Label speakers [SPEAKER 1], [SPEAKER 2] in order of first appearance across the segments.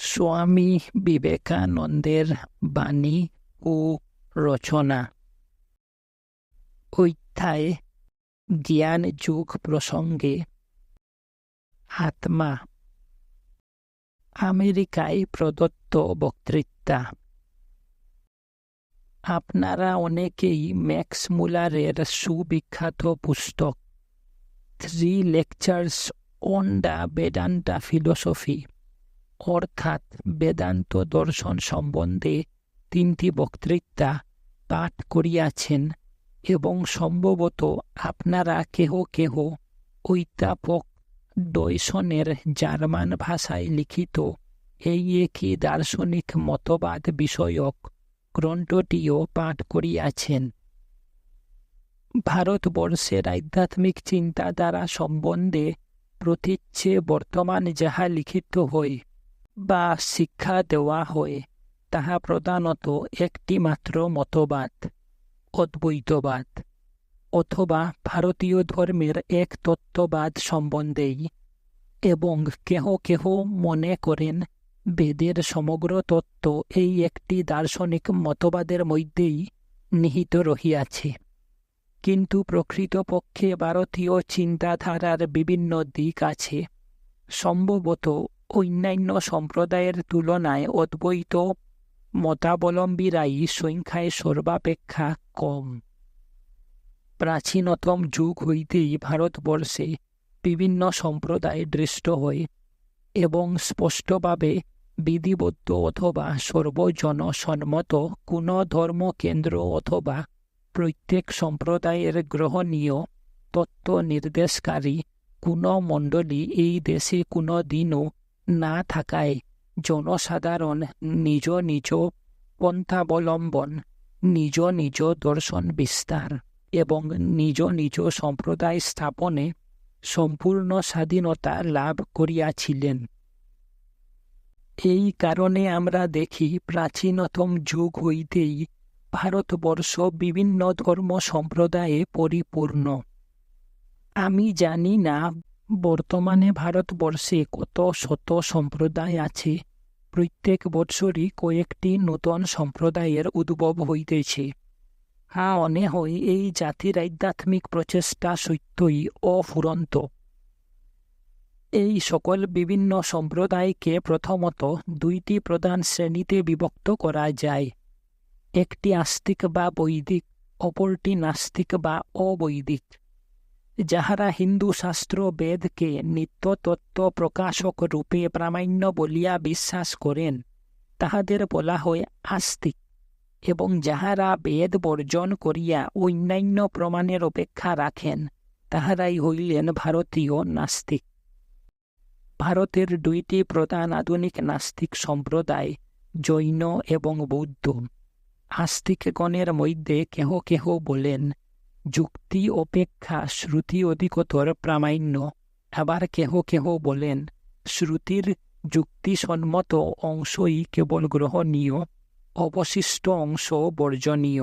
[SPEAKER 1] স্বামী বিবেকানন্দের বাণী ও রচনা অধ্যায় জ্ঞান যুগ প্রসঙ্গে আত্মা আমেরিকায় প্রদত্ত বক্তৃতা আপনারা অনেকেই ম্যাক্স মুলারের সুবিখ্যাত পুস্তক three lectures on the Vedanta philosophy অর্থাৎ বেদান্ত দর্শন সম্বন্ধে তিনটি বক্তৃতা পাঠ করিয়াছেন এবং সম্ভবত আপনারা কেহ কেহ ঐতাপক ডয়সনের জার্মান ভাষায় লিখিত এই একই দার্শনিক মতবাদ বিষয়ক গ্রন্থটিও পাঠ করিয়াছেন। ভারতবর্ষের আধ্যাত্মিক চিন্তাধারা সম্বন্ধে প্রতীচ্ছে বর্তমান যাহা লিখিত হয় বা শিক্ষা দেওয়া হয়, তাহা প্রধানত একটি মাত্র মতবাদ, অদ্বৈতবাদ, অথবা ভারতীয় ধর্মের এক তত্ত্ববাদ সম্বন্ধেই, এবং কেহ কেহ মনে করেন বেদের সমগ্র তত্ত্ব এই একটি দার্শনিক মতবাদের মধ্যেই নিহিত রহিয়াছে। কিন্তু প্রকৃতপক্ষে ভারতীয় চিন্তাধারার বিভিন্ন দিক আছে, সম্ভবত অন্যান্য সম্প্রদায়ের তুলনায় অদ্বৈত মতাবলম্বীরাই সংখ্যায় সর্বাপেক্ষা কম। প্রাচীনতম যুগ হইতেই ভারতবর্ষে বিভিন্ন সম্প্রদায় দৃষ্ট হয় এবং স্পষ্টভাবে বিধিবদ্ধ অথবা সর্বজনসম্মত কোনো ধর্মকেন্দ্র অথবা প্রত্যেক সম্প্রদায়ের গ্রহণীয় তত্ত্ব নির্দেশকারী কোনো মণ্ডলী এই দেশে কোনো দিনও না থাকায় জনসাধারণ নিজ নিজ পন্থাবলম্বন, নিজ নিজ দর্শন বিস্তার এবং নিজ নিজ সম্প্রদায় স্থাপনে সম্পূর্ণ স্বাধীনতা লাভ করিয়াছিলেন। এই কারণে আমরা দেখি প্রাচীনতম যুগ হইতেই ভারতবর্ষ বিভিন্ন ধর্ম সম্প্রদায়ে পরিপূর্ণ। আমি জানি না বর্তমানে ভারতবর্ষে কত শত সম্প্রদায় আছে? প্রত্যেক বৎসরই কয়েকটি নূতন সম্প্রদায়ের উদ্ভব হইতেছে। হ্যাঁ অনে হয় এই জাতির আধ্যাত্মিক প্রচেষ্টা সত্যই অফুরন্ত। এই সকল বিভিন্ন সম্প্রদায়কে প্রথমত দুইটি প্রধান শ্রেণীতে বিভক্ত করা যায়। একটি আস্তিক বা বৈদিক, অপরটি নাস্তিক বা অবৈদিক। যাহারা হিন্দু শাস্ত্র, বেদকে নিত্যতত্ত্ব প্রকাশক রূপে প্রামাণ্য বলিয়া বিশ্বাস করেন, তাহাদের বলা হয় আস্তিক, এবং যাহারা বেদ বর্জন করিয়া অন্যান্য প্রমাণের অপেক্ষা রাখেন, তাহারাই হইলেন ভারতীয় নাস্তিক। ভারতের দুইটি প্রধান আধুনিক নাস্তিক সম্প্রদায়, জৈন এবং বৌদ্ধ। আস্তিকগণের মধ্যে কেহ কেহ বলেন যুক্তি, অপেক্ষা, শ্রুতি অধিকতর প্রামাণ্য। আবার কেহ কেহ বলেন, শ্রুতির যুক্তিসম্মত অংশই কেবল গ্রহণীয়, অবশিষ্ট অংশ বর্জনীয়।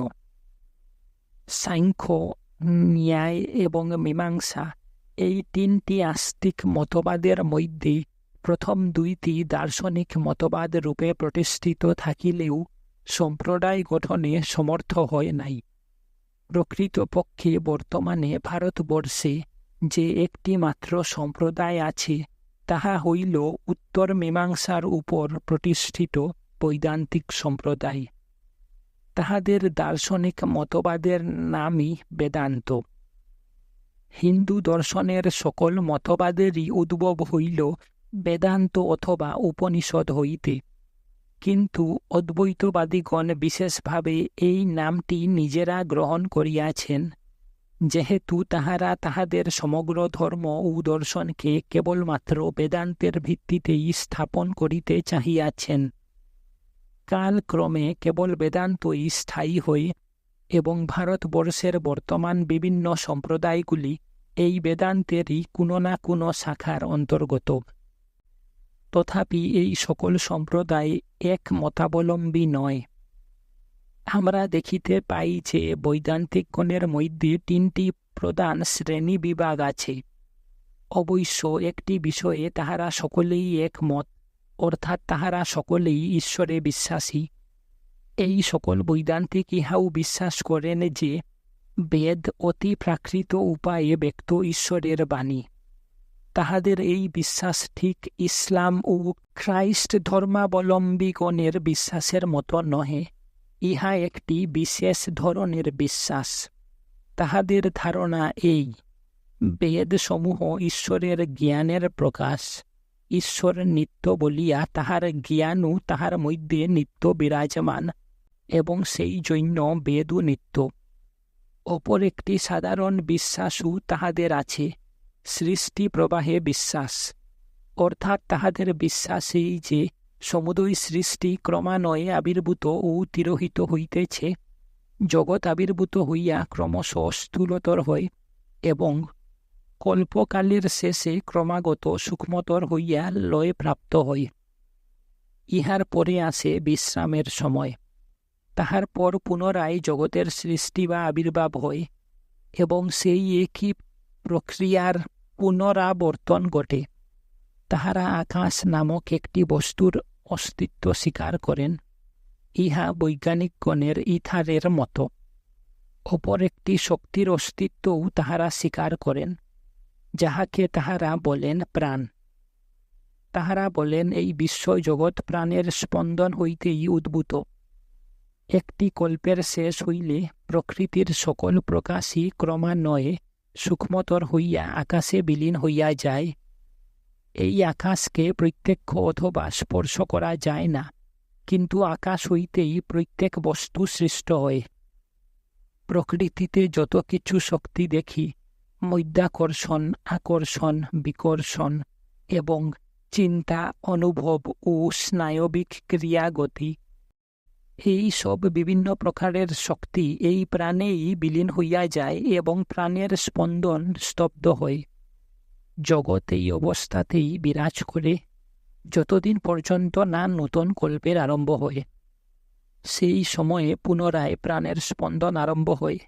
[SPEAKER 1] সাংখ্য, ন্যায় এবং মীমাংসা এই তিনটি আস্তিক মতবাদের মধ্যে প্রথম দুইটি দার্শনিক মতবাদ রূপে প্রতিষ্ঠিত থাকিলেও সম্প্রদায় গঠনে সমর্থ হয় নাই। প্রকৃতপক্ষে বর্তমানে ভারতবর্ষে যে একটি মাত্র সম্প্রদায় আছে, তাহা হইল উত্তর মীমাংসার উপর প্রতিষ্ঠিত বৈদান্তিক সম্প্রদায়। তাহাদের দার্শনিক মতবাদের নামই বেদান্ত। হিন্দু দর্শনের সকল মতবাদেরই উদ্ভব হইল বেদান্ত অথবা উপনিষদ হইতে। কিন্তু অদ্বৈতবাদীগণ বিশেষভাবে এই নামটি নিজেরা গ্রহণ করিয়াছেন। যেহেতু তাহারা তাহাদের সমগ্র ধর্ম ও দর্শনকে কেবলমাত্র বেদান্তের ভিত্তিতেই স্থাপন করিতে চাহিয়াছেন। কালক্রমে কেবল বেদান্তই স্থায়ী হই এবং ভারতবর্ষের বর্তমান বিভিন্ন সম্প্রদায়গুলি এই বেদান্তেরই কোনো না কোনো শাখার অন্তর্গত। তথাপি এই সকল সম্প্রদায় এক মতাবলম্বী নয়। আমরা দেখিতে পাই যে বৈদান্তিকগণের মধ্যে তিনটি প্রধান শ্রেণি বিভাগ আছে। অবশ্য একটি বিষয়ে তাহারা সকলেই একমত, অর্থাৎ তাহারা সকলেই ঈশ্বরে বিশ্বাসী। এই সকল বৈদান্তিক ইহাও বিশ্বাস করেন যে বেদ অতি প্রাকৃত উপায়ে ব্যক্ত ঈশ্বরের বাণী। তাহাদের এই বিশ্বাস ঠিক ইসলাম ও খ্রাইস্ট ধর্মাবলম্বীগণের বিশ্বাসের মতো নহে। ইহা একটি বিশেষ ধরনের বিশ্বাস। তাহাদের ধারণা এই। বেদসমূহ ঈশ্বরের জ্ঞানের প্রকাশ। ঈশ্বর নিত্য বলিয়া তাহার জ্ঞানও তাহার মধ্যে নিত্য বিরাজমান এবং সেই জন্য বেদও নিত্য। অপর একটি সাধারণ বিশ্বাসও তাহাদের আছে। সৃষ্টি প্রবাহে বিশ্বাস, অর্থাৎ তাহাদের বিশ্বাস এই যে সমুদয় সৃষ্টি ক্রমান্বয়ে আবির্ভূত ও তিরোহিত হইতেছে, জগৎ আবির্ভূত হইয়া ক্রমশ স্থূলতর হয় এবং কল্পকালের শেষে ক্রমাগত সূক্ষ্মতর হইয়া লয় প্রাপ্ত হয়। ইহার পরে আসে বিশ্রামের সময়। তাহার পর পুনরায় জগতের সৃষ্টি বা আবির্ভাব হয় এবং সেই একই প্রক্রিয়ার পুনরাবর্তন ঘটে। তাহারা আকাশ নামক একটি বস্তুর অস্তিত্ব স্বীকার করেন ইহা বৈজ্ঞানিকগণের ইথারের মতো। অপর একটি শক্তির অস্তিত্বও তাহারা স্বীকার করেন যাহাকে তাহারা বলেন প্রাণ তাহারা বলেন এই বিশ্ব জগৎ প্রাণের স্পন্দন হইতেই উদ্ভূত। একটি কল্পের শেষ হইলে প্রকৃতির সকল প্রকাশই ক্রমান্বয়ে সূক্ষ্মতর হইয়া আকাশে বিলীন হইয়া যায়। এই আকাশকে প্রত্যক্ষ অথবা স্পর্শ করা যায় না, কিন্তু আকাশ হইতেই প্রত্যেক বস্তু সৃষ্ট হয়। প্রকৃতিতে যত কিছু শক্তি দেখি মধ্যাকর্ষণ আকর্ষণ বিকর্ষণ এবং চিন্তা অনুভব ও স্নায়বিক ক্রিয়াগতি এই সব বিভিন্ন প্রকারের শক্তি এই প্রাণেই বিলীন হইয়া যায় এবং প্রাণের স্পন্দন স্তব্ধ হয়। জগৎ এই অবস্থাতেই বিরাজ করে, যতদিন পর্যন্ত না নতুন কল্পের আরম্ভ হয়, সেই সময়ে পুনরায় প্রাণের স্পন্দন আরম্ভ হয়।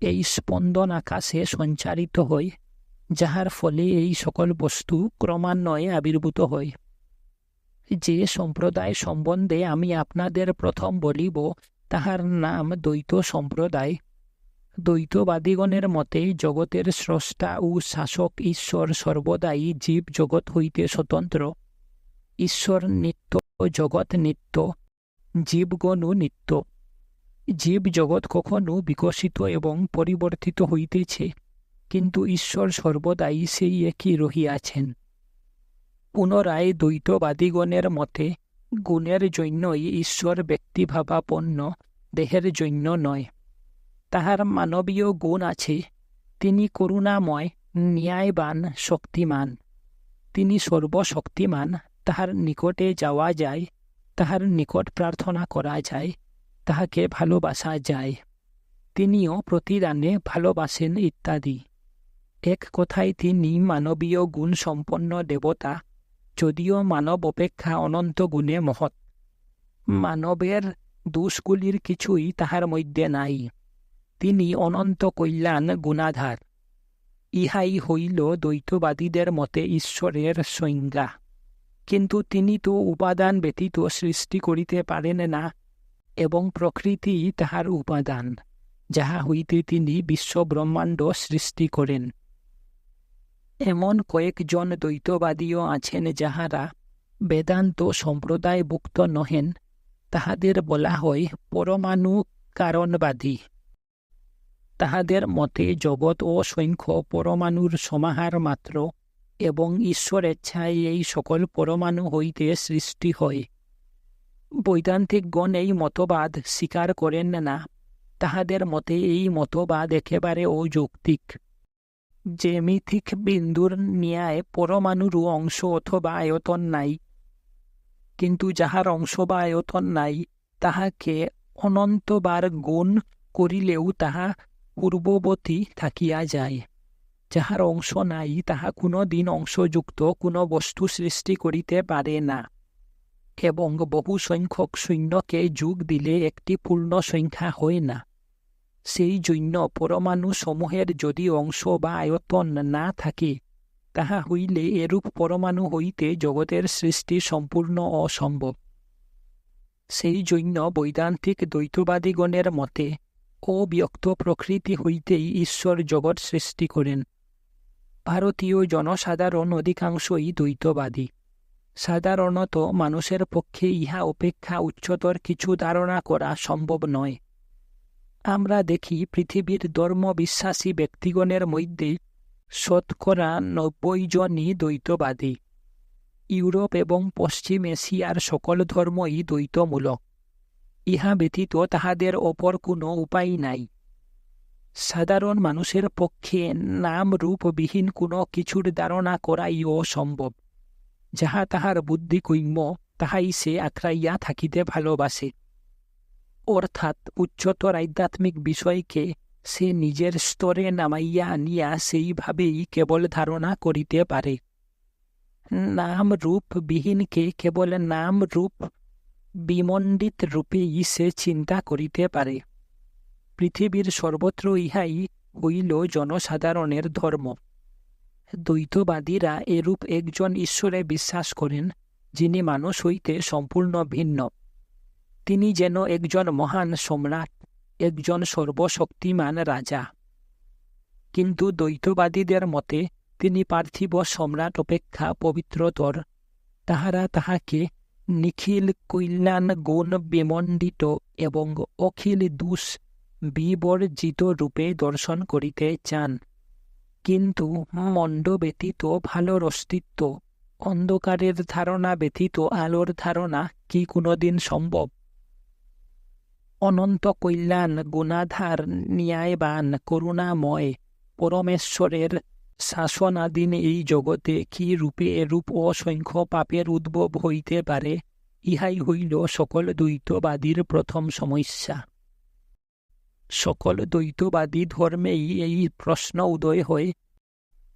[SPEAKER 1] এই স্পন্দন আকাশে সঞ্চারিত হয়, যাহার ফলে এই সকল বস্তু ক্রমান্বয়ে আবির্ভূত হয়। যে সম্প্রদায় সম্বন্ধে আমি আপনাদের প্রথম বলিব, তাহার নাম দ্বৈত সম্প্রদায়। দ্বৈতবাদীগণের মতে, জগতের স্রষ্টা ও শাসক ঈশ্বর সর্বদাই জীব জগৎ হইতে স্বতন্ত্র। ঈশ্বর নিত্য, জগৎ নিত্য, জীবগণও নিত্য। জীব জগৎ কখনো বিকশিত এবং পরিবর্তিত হইতেছে, কিন্তু ঈশ্বর সর্বদাই সেই একই রহিয়াছেন। পুনরায় দ্বৈতবাদীগণের মতে, গুণের জন্যই ঈশ্বর ব্যক্তিভাবাপন্ন, দেহের জন্য নয়। তাহার মানবীয় গুণ আছে। তিনি করুণাময়, ন্যায়বান, শক্তিমান। তিনি সর্বশক্তিমান। তাহার নিকটে যাওয়া যায়, তাহার নিকট প্রার্থনা করা যায়, তাহাকে ভালোবাসা যায়। তিনিও প্রতিদানে ভালোবাসেন ইত্যাদি। এক কথায় তিনি মানবীয় গুণ সম্পন্ন দেবতা যদিও মানব অপেক্ষা অনন্ত গুণে মহৎ। মানবের দোষগুলির কিছুই তাহার মধ্যে নাই। তিনি অনন্ত কল্যাণ গুণাধার ইহাই হইল দ্বৈতবাদীদের মতে ঈশ্বরের সংজ্ঞা। কিন্তু তিনি তো উপাদান ব্যতীত সৃষ্টি করিতে পারেন না এবং প্রকৃতি তাহার উপাদান, যাহা হইতে তিনি বিশ্বব্রহ্মাণ্ড সৃষ্টি করেন। এমন কয়েকজন দ্বৈতবাদীও আছেন যাহারা বেদান্ত সম্প্রদায়ভুক্ত নহেন। তাহাদের বলা হয় পরমাণু কারণবাদী তাহাদের মতে জগৎ অসংখ্য পরমাণুর সমাহার মাত্র এবং ঈশ্বরেচ্ছায় এই সকল পরমাণু হইতে সৃষ্টি হয়। বৈদান্তিকগণ এই মতবাদ স্বীকার করেন না। তাহাদের মতে এই মতবাদ একেবারে অযৌক্তিক। জ্যামিতিক বিন্দুর ন্যায় পরমাণুরও অংশ অথবা আয়তন নাই। কিন্তু যাহার অংশ বা আয়তন নাই, তাহাকে অনন্তবার গুণ করিলেও তাহা পূর্ববতী থাকিয়া যায়। যাহার অংশ নাই, তাহা কোনো দিন অংশযুক্ত কোনো বস্তু সৃষ্টি করিতে পারে না। এবং বহু সংখ্যক শূন্যকে যোগ দিলে একটি পূর্ণ সংখ্যা হয় না। সেই জন্য পরমাণু সমূহের যদি অংশ বা আয়তন না থাকে, তাহা হইলে এরূপ পরমাণু হইতে জগতের সৃষ্টি সম্পূর্ণ অসম্ভব। সেই জন্য বৈদান্তিক দ্বৈতবাদীগণের মতে, অব্যক্ত প্রকৃতি হইতেই ঈশ্বর জগৎ সৃষ্টি করেন। ভারতীয় জনসাধারণ অধিকাংশই দ্বৈতবাদী। সাধারণত মানুষের পক্ষে ইহা অপেক্ষা উচ্চতর কিছু ধারণা করা সম্ভব নয়। আমরা দেখি পৃথিবীর ধর্ম বিশ্বাসী ব্যক্তিগণের মধ্যে শতকরা নব্বই জনই দ্বৈতবাদী। ইউরোপ এবং পশ্চিম এশিয়ার সকল ধর্মই দ্বৈতমূলক। ইহা ব্যতীত তাহাদের অপর কোনো উপায় নাই। সাধারণ মানুষের পক্ষে নাম রূপবিহীন কোনো কিছুর ধারণা করাই অসম্ভব যাহা তাহার বুদ্ধি কৈম্য তাহাই সে আঁকড়াইয়া থাকিতে ভালোবাসে। অর্থাৎ উচ্চতর আধ্যাত্মিক বিষয়কে সে নিজের স্তরে নামাইয়া আনিয়া সেইভাবেই কেবল ধারণা করিতে পারে। নাম রূপ বিহীনকে কেবল নাম রূপ বিমণ্ডিত রূপেই সে চিন্তা করিতে পারে। পৃথিবীর সর্বত্র ইহাই হইল জনসাধারণের ধর্ম। দ্বৈতবাদীরা এরূপ একজন ঈশ্বরে বিশ্বাস করেন, যিনি মানুষ হইতে সম্পূর্ণ ভিন্ন। তিনি যেন একজন মহান সম্রাট, একজন সর্বশক্তিমান রাজা। কিন্তু দ্বৈতবাদীদের মতে, তিনি পার্থিব সম্রাট অপেক্ষা পবিত্রতর। তাহারা তাহাকে নিখিল কল্যাণ গুণ বিমণ্ডিত এবং অখিল দুষ বিবর্জিত রূপে দর্শন করিতে চান। কিন্তু মণ্ড ব্যতীত ভালোর অস্তিত্ব অন্ধকারের ধারণা ব্যতীত আলোর ধারণা কি কোনোদিন সম্ভব? অনন্ত কল্যাণ গুণাধার ন্যায়বান করুণাময় পরমেশ্বরের শাসনাধীন এই জগতে কি রূপে এরূপ অসংখ্য পাপের উদ্ভব হইতে পারে, ইহাই হইল সকল দ্বৈতবাদীর প্রথম সমস্যা। সকল দ্বৈতবাদী ধর্মেই এই প্রশ্ন উদয় হয়।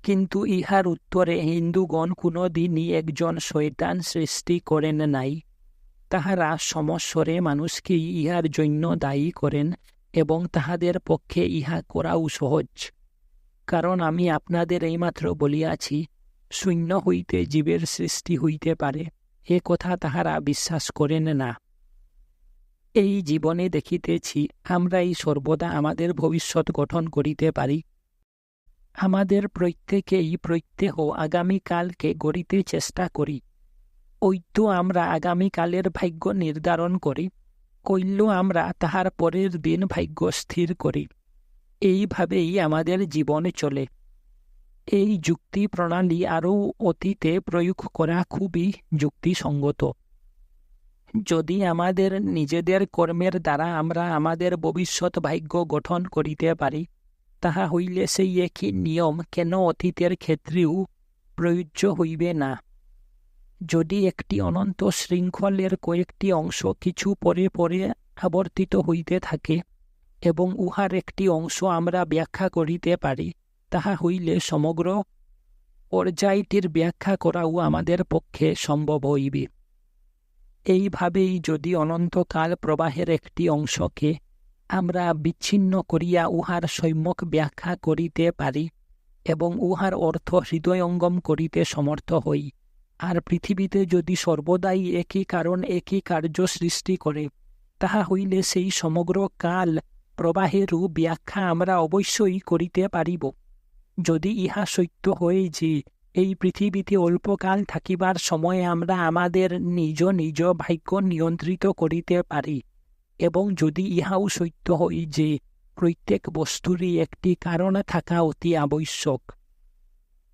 [SPEAKER 1] কিন্তু ইহার উত্তরে হিন্দুগণ কোনো দিনই একজন শৈতান সৃষ্টি করেন নাই। তাহারা সমস্বরে মানুষকেই ইহার জন্য দায়ী করেন এবং তাহাদের পক্ষে ইহা করাও সহজ। কারণ আমি আপনাদের এইমাত্র বলিয়াছি, শূন্য হইতে জীবের সৃষ্টি হইতে পারে, এ কথা তাহারা বিশ্বাস করেন না। এই জীবনে দেখিতেছি, আমরাই সর্বদা আমাদের ভবিষ্যৎ গঠন করিতে পারি। আমাদের প্রত্যেকেই প্রত্যেহ আগামীকালকে গড়িতে চেষ্টা করি। ঐত্য আমরা আগামীকালের ভাগ্য নির্ধারণ করি কৈল্য আমরা তাহার পরের দিন ভাগ্য স্থির করি। এইভাবেই আমাদের জীবনে চলে। এই যুক্তি প্রণালী আরও অতীতে প্রয়োগ করা খুবই যুক্তিসঙ্গত। যদি আমাদের নিজেদের কর্মের দ্বারা আমরা আমাদের ভবিষ্যৎ ভাগ্য গঠন করিতে পারি, তাহা হইলে সেই একই নিয়ম কেন অতীতের ক্ষেত্রেও প্রযোজ্য হইবে না? যদি একটি অনন্ত শৃঙ্খলের কয়েকটি অংশ কিছু পরে পরে আবর্তিত হইতে থাকে এবং উহার একটি অংশ আমরা ব্যাখ্যা করিতে পারি, তাহা হইলে সমগ্র পর্যায়টির ব্যাখ্যা করাও আমাদের পক্ষে সম্ভব হইবে। এইভাবেই যদি অনন্তকাল প্রবাহের একটি অংশকে আমরা বিচ্ছিন্ন করিয়া উহার সম্যক ব্যাখ্যা করিতে পারি এবং উহার অর্থ হৃদয়ঙ্গম করিতে সমর্থ হই আর পৃথিবীতে যদি সর্বদাই একই কারণ, একই কার্য সৃষ্টি করে, তাহা হইলে সেই সমগ্র কাল প্রবাহেরও ব্যাখ্যা আমরা অবশ্যই করিতে পারিব। যদি ইহা সত্য হয় যে এই পৃথিবীতে অল্পকাল থাকিবার সময়ে আমরা আমাদের নিজ নিজ ভাগ্য নিয়ন্ত্রিত করিতে পারি, এবং যদি ইহাও সত্য হয় যে প্রত্যেক বস্তুরই একটি কারণ থাকা অতি আবশ্যক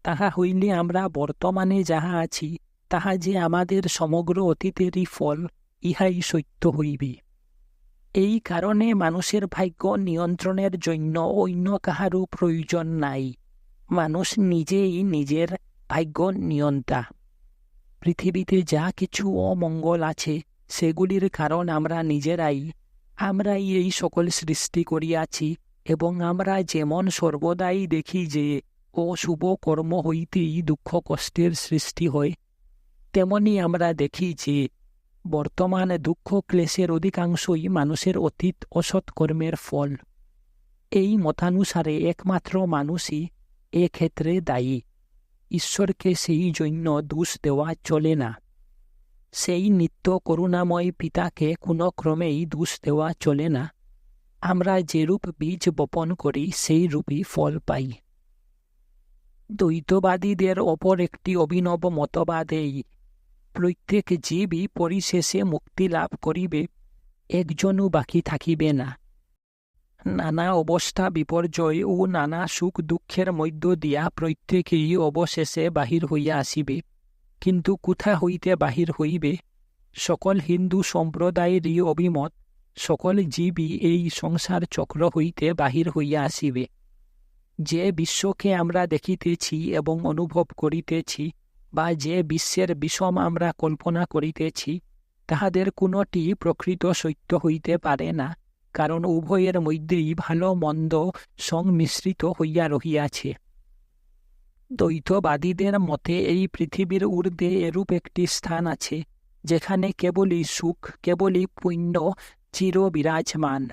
[SPEAKER 1] তাহা হইলে আমরা বর্তমানে যাহা আছি, তাহা যে আমাদের সমগ্র অতীতেরই ফল, ইহাই সত্য হইবে। এই কারণে মানুষের ভাগ্য নিয়ন্ত্রণের জন্য অন্য কাহারও প্রয়োজন নাই। মানুষ নিজেই নিজের ভাগ্য নিয়ন্তা। পৃথিবীতে যা কিছু অমঙ্গল আছে, সেগুলির কারণ আমরা নিজেরাই, আমরাই এই সকল সৃষ্টি করিয়াছি এবং আমরা যেমন সর্বদাই দেখি যে অশুভ কর্ম হইতেই দুঃখ কষ্টের সৃষ্টি হয়। তেমনি আমরা দেখি যে, বর্তমান দুঃখ ক্লেশের অধিকাংশই মানুষের অতীত অসৎকর্মের ফল। এই মতানুসারে একমাত্র মানুষই এক্ষেত্রে দায়ী। ঈশ্বরকে সেই জন্য দোষ দেওয়া চলে না। সেই নিত্য করুণাময় পিতাকে কোনো ক্রমেই দোষ দেওয়া চলে না। আমরা যেরূপ বীজ বপন করি সেই রূপই ফল পাই। দ্বৈতবাদীদের অপর একটি অভিনব মতবাদ এই। প্রত্যেক জীবই পরিশেষে মুক্তি লাভ করিবে, একজনও বাকি থাকিবে না। নানা অবস্থা বিপর্যয় ও নানা সুখ দুঃখের মধ্য দিয়া প্রত্যেকেই অবশেষে বাহির হইয়া আসিবে। কিন্তু কোথা হইতে বাহির হইবে? সকল হিন্দু সম্প্রদায়েরই অভিমত, সকল জীবই এই সংসার চক্র হইতে বাহির হইয়া আসিবে। যে বিশ্বকে আমরা দেখিতেছি এবং অনুভব করিতেছি বা যে বিশ্বের বিষম আমরা কল্পনা করিতেছি, তাহাদের কোনটি প্রকৃত সত্য হইতে পারে না, কারণ উভয়ের মধ্যেই ভালো মন্দ সংমিশ্রিত হইয়া রহিয়াছে। দ্বৈতবাদীদের মতে এই পৃথিবীর ঊর্ধ্বে এরূপ একটি স্থান আছে, যেখানে কেবলই সুখ, কেবলই পুণ্য চির বিরাজমান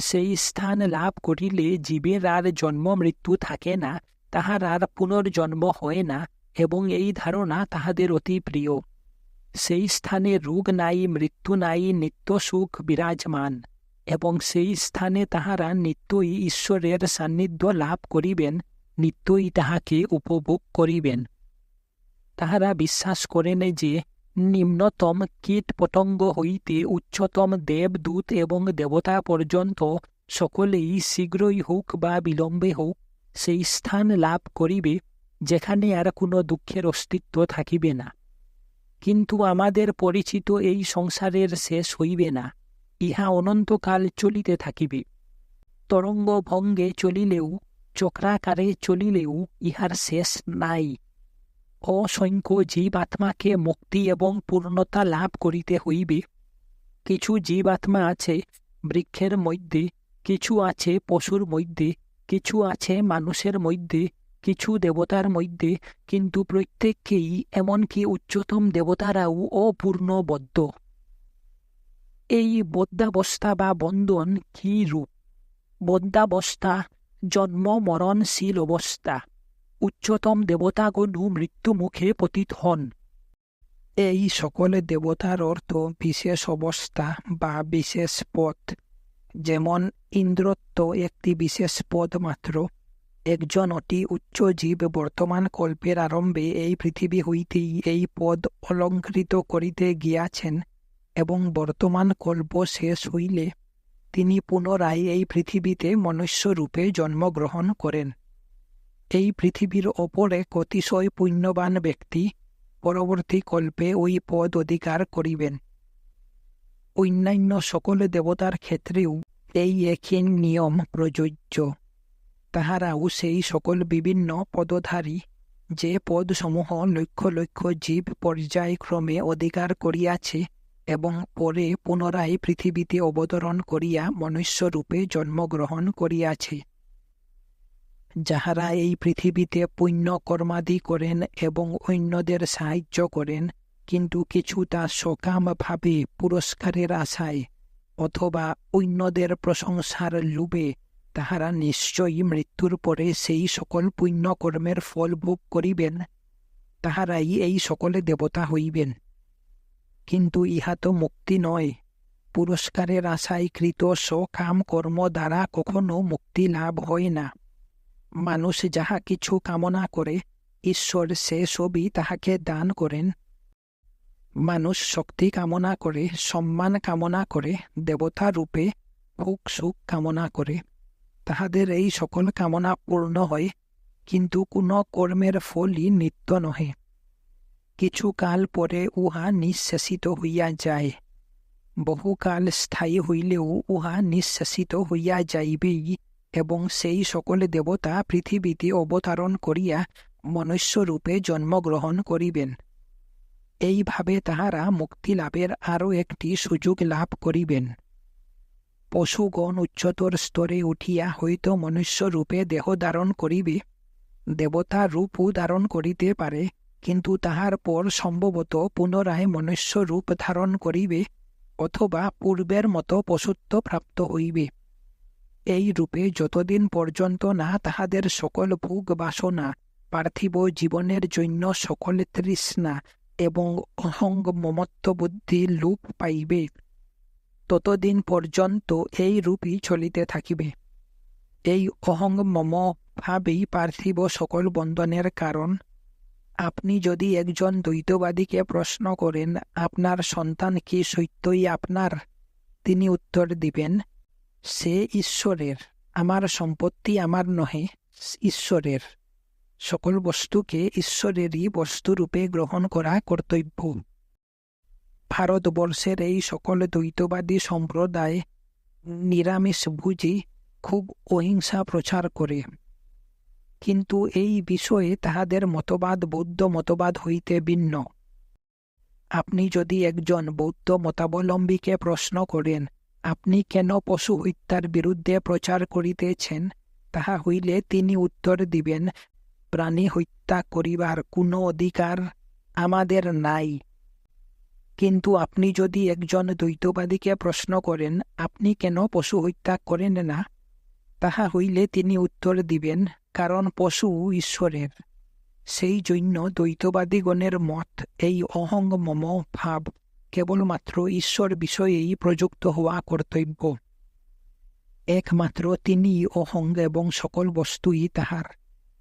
[SPEAKER 1] সেই স্থান লাভ করিলে জীবের আর জন্ম মৃত্যু থাকে না, তাহার আর পুনর্জন্ম হয় না, এবং এই ধারণা তাহাদের অতি প্রিয়। সেই স্থানে রোগ নাই, মৃত্যু নাই, নিত্য সুখ বিরাজমান, এবং সেই স্থানে তাহারা নিত্যই ঈশ্বরের সান্নিধ্য লাভ করিবেন, নিত্যই তাহাকে উপভোগ করিবেন। তাহারা বিশ্বাস করেন যে নিম্নতম কীট পতঙ্গ হইতে উচ্চতম দেবদূত এবং দেবতা পর্যন্ত সকলেই শীঘ্রই হোক বা বিলম্বে হোক, সেই স্থান লাভ করিবে, যেখানে আর কোনো দুঃখের অস্তিত্ব থাকিবে না। কিন্তু আমাদের পরিচিত এই সংসারের শেষ হইবে না, ইহা অনন্তকাল চলিতে থাকিবে। তরঙ্গ ভঙ্গে চলিলেও, চক্রাকারে চলিলেও ইহার শেষ নাই। অসংখ্য জীবাত্মাকে মুক্তি এবং পূর্ণতা লাভ করিতে হইবে। কিছু জীবাত্মা আছে বৃক্ষের মধ্যে, কিছু আছে পশুর মধ্যে, কিছু আছে মানুষের মধ্যে, কিছু দেবতার মধ্যে, কিন্তু প্রত্যেককেই এমনকি উচ্চতম দেবতারাও অপূর্ণ অপূর্ণবদ্ধ এই বদ্যাবস্থা বা বন্ধন কি রূপ? বদ্যাবস্থা জন্ম মরণশীল অবস্থা। উচ্চতম দেবতাগণু মৃত্যুমুখে পতিত হন। এই সকল দেবতার অর্থ বিশেষ অবস্থা বা বিশেষ পথ। যেমন ইন্দ্রত্ব একটি বিশেষ পদ মাত্র। একজন অতি উচ্চ জীব বর্তমান কল্পের আরম্ভে এই পৃথিবী হইতেই এই পদ অলঙ্কৃত করিতে গিয়াছেন এবং বর্তমান কল্প শেষ হইলে তিনি পুনরায় এই পৃথিবীতে মনুষ্যরূপে জন্মগ্রহণ করেন। এই পৃথিবীর ওপরে অতিশয় পুণ্যবান ব্যক্তি পরবর্তী কল্পে ওই পদ অধিকার করিবেন। অন্যান্য সকল দেবতার ক্ষেত্রেও এই একই নিয়ম প্রযোজ্য। তাহারাও সেই সকল বিভিন্ন পদধারী যে পদসমূহ লক্ষ লক্ষ জীব পর্যায়ক্রমে অধিকার করিয়াছে এবং পরে পুনরায় পৃথিবীতে অবতরণ করিয়া মনুষ্যরূপে জন্মগ্রহণ করিয়াছে। যাহারা এই পৃথিবীতে পুণ্য কর্মাদি করেন এবং অন্যদের সাহায্য করেন, কিন্তু কিছুটা সকামভাবে পুরস্কারের আশায় অথবা অন্যদের প্রশংসার লোভে তাহারা নিশ্চয়ই মৃত্যুর পরে সেই সকল পুণ্যকর্মের ফল ভোগ করিবেন, তাহারাই এই সকলে দেবতা হইবেন। কিন্তু ইহা তো মুক্তি নয়। পুরস্কারের আশায় কৃত সকাম কর্ম দ্বারা কখনো মুক্তি লাভ হয় না। মানুষ যাহা কিছু কামনা করে, ঈশ্বর সে সবই তাহাকে দান করেন। মানুষ শক্তি কামনা করে, সম্মান কামনা করে, দেবতা রূপে ভোগ সুখ কামনা করে। তাহাদের এই সকল কামনা পূর্ণ হয়, কিন্তু কোনো কর্মের ফলই নিত্য নহে। কিছু কাল পরে উহা নিঃশেষিত হইয়া যায়। বহুকাল স্থায়ী হইলেও উহা নিঃশেষিত হইয়া যাইবেই। এবং সেই সকল দেবতা পৃথিবীতে অবতারণ করিয়া মনুষ্যরূপে জন্মগ্রহণ করিবেন। এইভাবে তাহারা মুক্তি লাভের আরও একটি সুযোগ লাভ করিবেন। পশুগণ উচ্চতর স্তরে উঠিয়া হয়তো মনুষ্যরূপে দেহ ধারণ করিবে, দেবতা রূপও ধারণ করিতে পারে, কিন্তু তাহার পর সম্ভবত পুনরায় মনুষ্য রূপ ধারণ করিবে, অথবা পূর্বের মতো পশুত্ব প্রাপ্ত হইবে। এই রূপে যতদিন পর্যন্ত না তাহাদের সকল ভোগ বাসনা পার্থিব জীবনের জন্য সকল তৃষ্ণা এবং অহঙ্গ মমত্ব বুদ্ধি লোপ পাইবে, ততদিন পর্যন্ত এই রূপই চলিতে থাকিবে। এই অহঙ্গ মম ভাবেই পার্থিব সকল বন্ধনের কারণ। আপনি যদি একজন দ্বৈতবাদীকে প্রশ্ন করেন, আপনার সন্তান কি সত্যই আপনার? তিনি উত্তর দিবেন সে ঈশ্বরের, আমার সম্পত্তি আমার নহে, ঈশ্বরের। সকল বস্তুকে ঈশ্বরেরই বস্তুরূপে গ্রহণ করা কর্তব্য। ভারতবর্ষের এই সকল দ্বৈতবাদী সম্প্রদায় নিরামিষ ভুজি খুব অহিংসা প্রচার করে। কিন্তু এই বিষয়ে তাহাদের মতবাদ বৌদ্ধ মতবাদ হইতে ভিন্ন। আপনি যদি একজন বৌদ্ধ মতাবলম্বীকে প্রশ্ন করেন আপনি কেন পশু হত্যার বিরুদ্ধে প্রচার করিতেছেন? তাহা হইলে তিনি উত্তর দিবেন, প্রাণী হত্যা করিবার কোনো অধিকার আমাদের নাই। কিন্তু আপনি যদি একজন দ্বৈতবাদীকে প্রশ্ন করেন, আপনি কেন পশু হত্যা করেন না? তাহা হইলে তিনি উত্তর দিবেন, কারণ পশু ঈশ্বরের। সেই জন্য দ্বৈতবাদীগণের মত এই অহং মম ভাব কেবলমাত্র ঈশ্বর বিষয়েই প্রযুক্ত হওয়া কর্তব্য একমাত্র তিনি অহং এবং সকল বস্তুই তাহার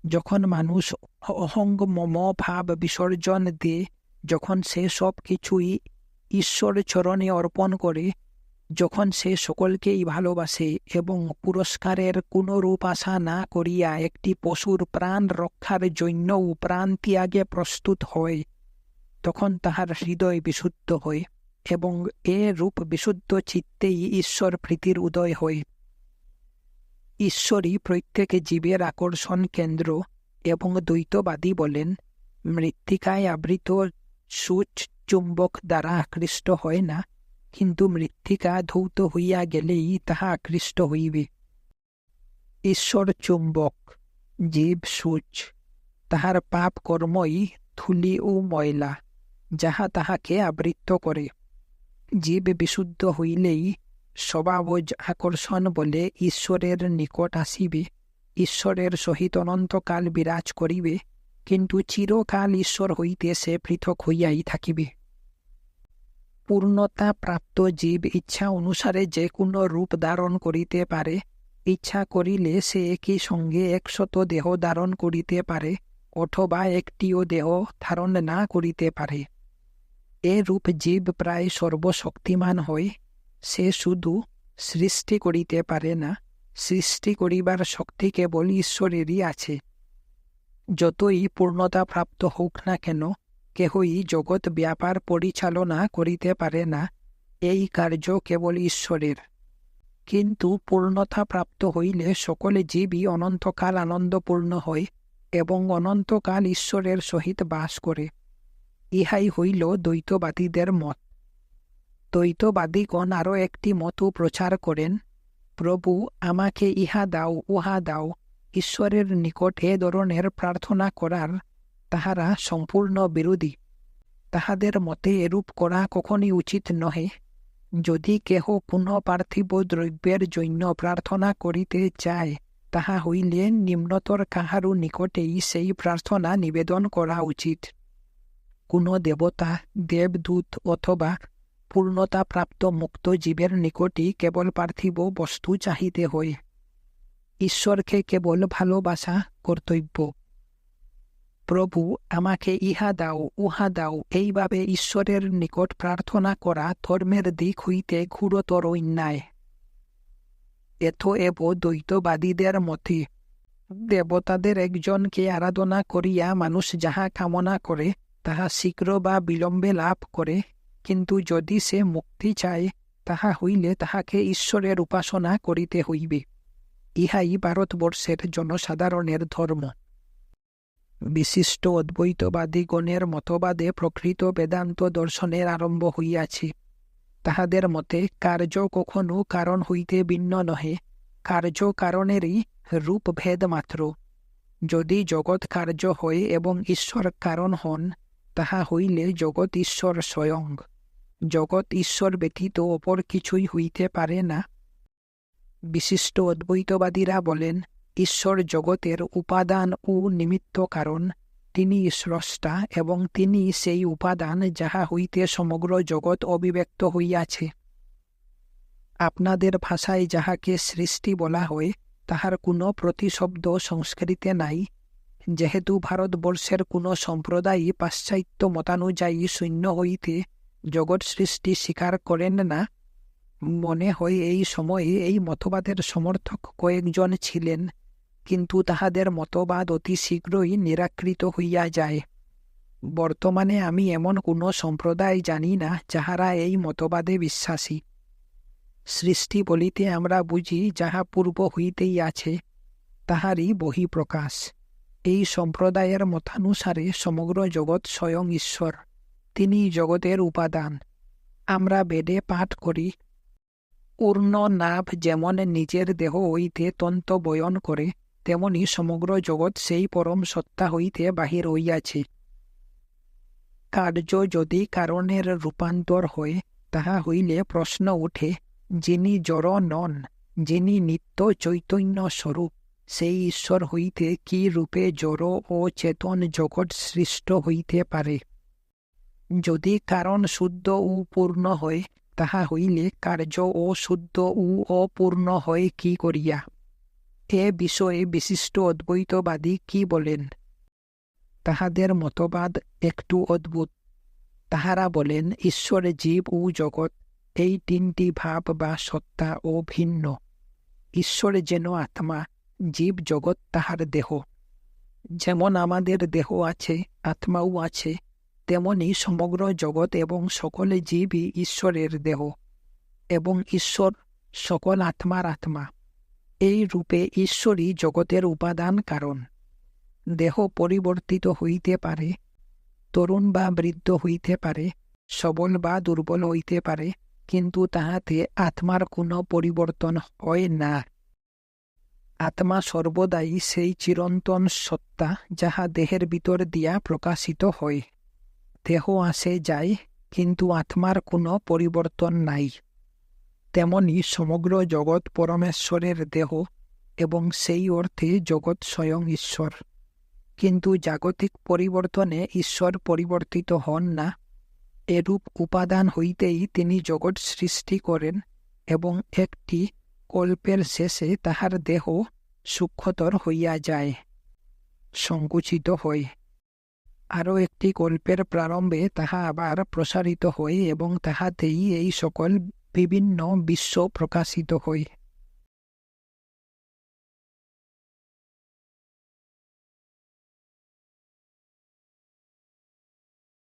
[SPEAKER 1] যখন মানুষ অহং মম ভাব বিসর্জন দিয়ে যখন সে সব কিছুই ঈশ্বর চরণে অর্পণ করে যখন সে সকলকেই ভালোবাসে এবং পুরস্কারের কোনো রূপ আশা না করিয়া একটি পশুর প্রাণ রক্ষার জন্যও প্রাণ ত্যাগে প্রস্তুত হয় তখন তাহার হৃদয় বিশুদ্ধ হয় এবং এ রূপ বিশুদ্ধ চিত্তেই ঈশ্বর প্রীতির উদয় হয়। ঈশ্বরই প্রত্যেক জীবের আকর্ষণ কেন্দ্র এবং দ্বৈতবাদী বলেন, মৃত্তিকায় আবৃত সূচ চুম্বক দ্বারা আকৃষ্ট হয় না, কিন্তু মৃত্তিকা ধৌত হইয়া গেলেই তাহা আকৃষ্ট হইবে। ঈশ্বর চুম্বক, জীব সূচ, তাহার পাপ কর্মই থুলি ও ময়লা। যাহা তাহাকে আবৃত্ত করে। জীব বিশুদ্ধ হইলেই স্বভাবজ আকর্ষণ বলে ঈশ্বরের নিকট আসিবে। ঈশ্বরের সহিত অনন্তকাল বিরাজ করিবে, কিন্তু চিরকাল ঈশ্বর হইতে সে পৃথক হইয়াই থাকিবে। পূর্ণতা প্রাপ্ত জীব ইচ্ছা অনুসারে যে কোনো রূপ ধারণ করিতে পারে। ইচ্ছা করিলে সে একই সঙ্গে একশত দেহ ধারণ করিতে পারে, অথবা একটিও দেহ ধারণ না করিতে পারে। এ রূপ জীব প্রায় সর্বশক্তিমান হয় সে শুধু সৃষ্টি করিতে পারে না, সৃষ্টি করিবার শক্তি কেবল ঈশ্বরেরই আছে। যতই পূর্ণতা প্রাপ্ত হোক না কেন, কেহই জগৎ ব্যাপার পরিচালনা করিতে পারে না, এই কার্য কেবল ঈশ্বরের। কিন্তু পূর্ণতা প্রাপ্ত হইলে সকলে জীবই অনন্তকাল আনন্দপূর্ণ হয় এবং অনন্তকাল ঈশ্বরের সহিত বাস করে। ইহাই হইল দ্বৈতবাদীদের মত। দ্বৈতবাদীগণ আরও একটি মতও প্রচার করেন, প্রভু, আমাকে ইহা দাও, উহা দাও, ঈশ্বরের নিকট এ ধরনের প্রার্থনা করার তাহারা সম্পূর্ণ বিরোধী। তাহাদের মতে এরূপ করা কখনই উচিত নহে। যদি কেহ কোনো পার্থিব দ্রব্যের জন্য প্রার্থনা করিতে চায়, তাহা হইলে নিম্নতর কাহারও নিকটেই সেই প্রার্থনা নিবেদন করা উচিত। কোনো দেবতা, দেবদূত অথবা পূর্ণতা প্রাপ্ত মুক্ত জীবের নিকটই কেবল পার্থিব বস্তু চাহিতে হয়। ঈশ্বরকে কেবল ভালোবাসা, কর্তব্য। প্রভু, আমাকে ইহা দাও, উহা দাও, এইভাবে ঈশ্বরের নিকট প্রার্থনা করা ধর্মের দিক হইতে ঘুরতর অন্যায়। এথ এব দ্বৈতবাদীদের মতে, দেবতাদের একজনকে আরাধনা করিয়া মানুষ যাহা কামনা করে তাহা শীঘ্র বা বিলম্বে লাভ করে, কিন্তু যদি সে মুক্তি চায়, তাহা হইলে তাহাকে ঈশ্বরের উপাসনা করিতে হইবে। ইহাই ভারতবর্ষের জনসাধারণের ধর্ম। বিশিষ্ট অদ্বৈতবাদীগণের মতবাদে প্রকৃত বেদান্ত দর্শনের আরম্ভ হইয়াছে। তাহাদের মতে কার্য কখনো কারণ হইতে ভিন্ন নহে, কার্য কারণেরই রূপভেদ মাত্র। যদি জগৎ কার্য হয় এবং ঈশ্বর কারণ হন তাহা হইলে জগৎ ঈশ্বর স্বয়ং। জগৎ ঈশ্বর ব্যতীত অপর কিছুই হইতে পারে না। বিশিষ্ট অদ্বৈতবাদীরা বলেন, ঈশ্বর জগতের উপাদান ও নিমিত্ত কারণ, তিনি স্রষ্টা এবং তিনি সেই উপাদান যাহা হইতে সমগ্র জগৎ অবিব্যক্ত হইয়াছে। আপনাদের ভাষায় যাহাকে সৃষ্টি বলা হয়, তাহার কোনো প্রতিশব্দ সংস্কৃতে নাই। যেহেতু ভারতবর্ষের কোনো সম্প্রদায়ই পাশ্চাত্য মতানুযায়ী শূন্য হইতে জগৎ সৃষ্টি স্বীকার করেন না, মনে হয় এই সময়ে এই মতবাদের সমর্থক কয়েকজন ছিলেন, কিন্তু তাহাদের মতবাদ অতি শীঘ্রই নিরাকৃত হইয়া যায়। বর্তমানে আমি এমন কোনো সম্প্রদায় জানি না যাহারা এই মতবাদে বিশ্বাসী। সৃষ্টি বলিতে আমরা বুঝি যাহা পূর্ব হইতেই আছে, তাহারই বহিঃপ্রকাশ। এই সম্প্রদায়ের মতানুসারে সমগ্র জগৎ স্বয়ং ঈশ্বর। তিনি জগতের উপাদান। আমরা বেদে পাঠ করি পূর্ণ নাভ যেমন নিজের দেহ হইতে তন্ত বয়ন করে, তেমনি সমগ্র জগৎ সেই পরম সত্তা হইতে বাহির হইয়াছে। কার্য যদি কারণের রূপান্তর হয়, তাহা হইলে প্রশ্ন উঠে যিনি জড় নন, যিনি নিত্য চৈতন্য স্বরূপ। সেই ঈশ্বর হইতে কি রূপে জড় ও চেতন জগৎ সৃষ্ট হইতে পারে? যদি কারণ শুদ্ধ ও পূর্ণ হয়, তাহা হইলে কার্য ও শুদ্ধ ও অপূর্ণ হয় কি করিয়া? এ বিষয়ে বিশিষ্ট অদ্বৈতবাদী কি বলেন? তাহাদের মতবাদ একটু অদ্ভুত। তাহারা বলেন, ঈশ্বর জীব ও জগৎ, এই তিনটি ভাব বা সত্তা ও ভিন্ন ঈশ্বর যেন আত্মা জীব জগৎ তাহার দেহ। যেমন আমাদের দেহ আছে, আত্মাও আছে, তেমনি সমগ্র জগৎ এবং সকল জীবই ঈশ্বরের দেহ এবং ঈশ্বর সকল আত্মার আত্মা। এই রূপে ঈশ্বরই জগতের উপাদান কারণ। দেহ পরিবর্তিত হইতে পারে, তরুণ বা বৃদ্ধ হইতে পারে, সবল বা দুর্বল হইতে পারে, কিন্তু তাহাতে আত্মার কোনো পরিবর্তন হয় না। আত্মা সর্বদাই সেই চিরন্তন সত্তা যাহা দেহের ভিতর দিয়া প্রকাশিত হয়। দেহ আসে যায়, কিন্তু আত্মার কোনো পরিবর্তন নাই। তেমনি সমগ্র জগৎ পরমেশ্বরের দেহ এবং সেই অর্থে জগৎ স্বয়ং ঈশ্বর কিন্তু জাগতিক পরিবর্তনে ঈশ্বর পরিবর্তিত হন না। এরূপ উপাদান হইতেই তিনি জগৎ সৃষ্টি করেন এবং একটি কল্পের শেষে তাহার দেহ সূক্ষ্মতর হইয়া যায়, সংকুচিত হয়। আরও একটি কল্পের প্রারম্ভে তাহা আবার প্রসারিত হয় এবং তাহাতেই এই সকল বিভিন্ন বিশ্ব প্রকাশিত হয়।